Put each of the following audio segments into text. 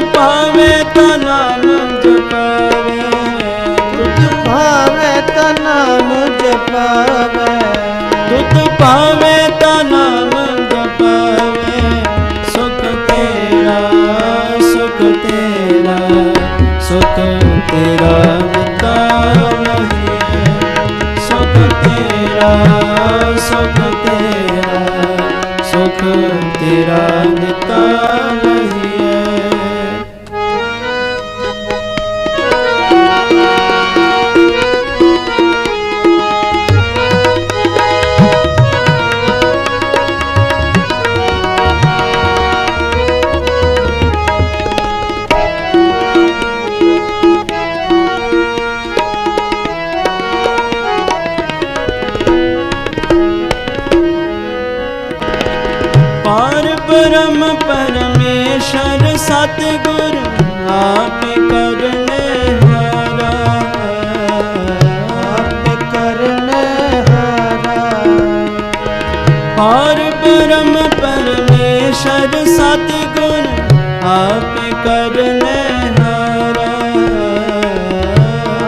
ਪਾਵੇ ਤਾਂ ਨਾਮ ਜਪਾਵੇ। ਤੁਧ ਭਾਵੇ ਤਾ ਨਾਮ ਜਪਾਵੇ। ਦੁੱਧ ਪਾਵੇ ਤਾਂ ਨਾਮ ਜਪਾਵੇ। ਸੁਖ ਤੇਰਾ ਸੁਖ ਤੇਰਾ ਸੁਖ ਤੇਰਾ ਦਿੱਤਾ ਨਹੀਂ। ਸੁਖ ਤੇਰਾ ਸੁਖ ਤੇਰਾ ਸੁਖ ਤੇਰਾ ਦਿੱਤਾ ਨਹੀਂ। ਹੈ ਪਾਰ ਬ੍ਰਹਮ ਪਰਮੇਸ਼ਰ ਸਤਿਗੁਰ ਆਪ ਕਰਨੇ ਹਾਰਾ। ਆਪ ਕਰਨੇ ਹਾਰਾ। ਪਾਰ ਬ੍ਰਹਮ ਪਰਮੇਸ਼ਰ ਸਤਿਗੁਰ ਆਪ ਕਰਨੇ ਹਾਰਾ।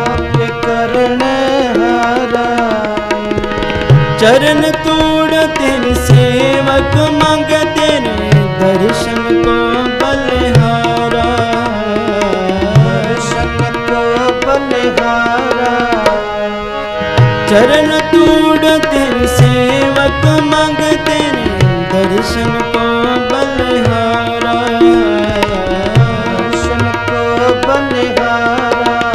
ਆਪ ਕਰਨੇ ਹਾਰਾ। ਚਰਨ ਤੂੜ ਸੇਵਕ ਮੰਗ ਚਰਨ ਤੂੜ ਤੇਰੇ ਸੇਵਕ ਮੰਗ ਤੇਰੇ ਦਰਸ਼ਨ ਕੋ ਬਲਿਹਾਰਾ। ਦਰਸ਼ਨ ਕੋ ਬਲਿਹਾਰਾ।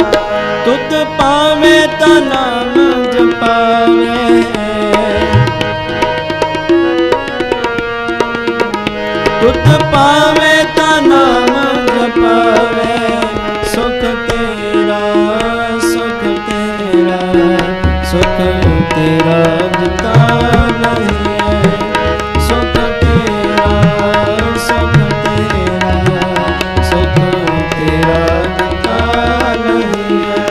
ਤੁਧ ਪਾਵੇ ਤਾਂ ਨਾਮ ਜਪਾਵੇ। ਤੁਧ ਪਾਵੇ ਤਾਂ ਨਾਮ ਜਪਾਵੇ। ਸੁਖ ਤੇਰਾ ਦਿੱਤਾ ਨਹੀਂ ਹੈ। ਸੁਖ ਤੇਰਾ ਸੁਖ ਤੇਰਾ ਸੁਖ ਤੇਰਾ ਦਿੱਤਾ ਨਹੀਂ ਹੈ।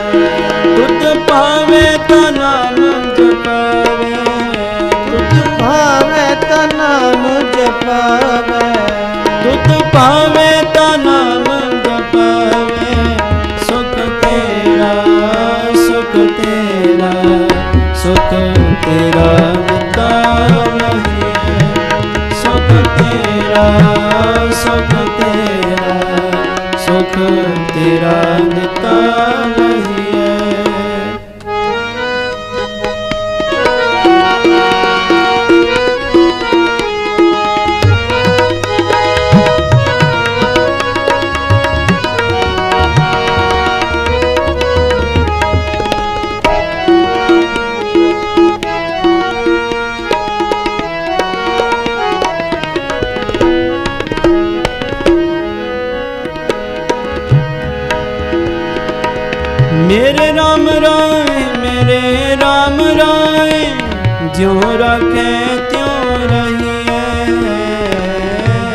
ਤੁਧ ਪਾਵੇ ਤਾਂ ਨਾਮ ਜਪਾਵੇ ਤੁਧ ਭਾਵੇ ਤਾ ਨਾਮ ਜਪਾਵੇ ਪਾਵੇ ਤੇਰਾ ਸੁਖ ਤੇਰਾ ਸੁਖ ਤੇਰਾ ਦਿੱਤਾ ਨਹੀਂ। ਮੇਰੇ RAM ਰਾਏ ਮੇਰੇ RAM ਰਾਏ ਜਿਉ ਰੱਖੇ ਤਿਉ ਰਹੀਏ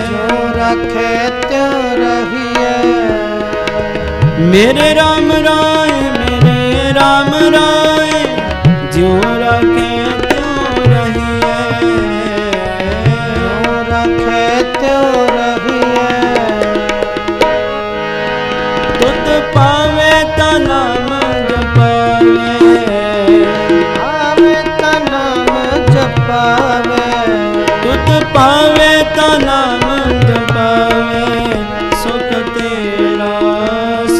ਜੋ ਰਖੇ ਤਿਉ ਰਹੀਏ ਮੇਰੇ RAM ਰਾਏ ਜਪਾਵੇ। ਤੁਧ ਪਾਵੇ ਤਾਂ ਨਾਮ ਜਪਾਵੇ। ਸੁਖ ਤੇਰਾ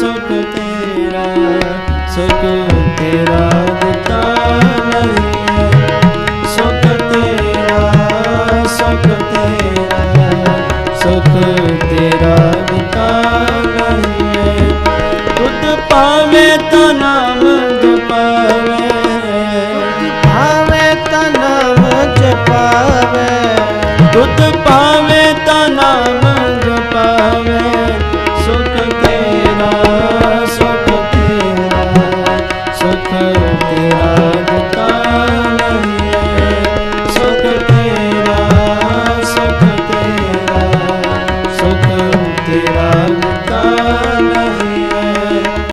ਸੁਖ ਤੇਰਾ ਸੁਖ ਤੇਰਾ ਦਿੱਤਾ ਨਹੀਂ। ਸੁਖ ਤੇਰਾ ਸੁਖ ਤੇਰਾ, ਸੁਖ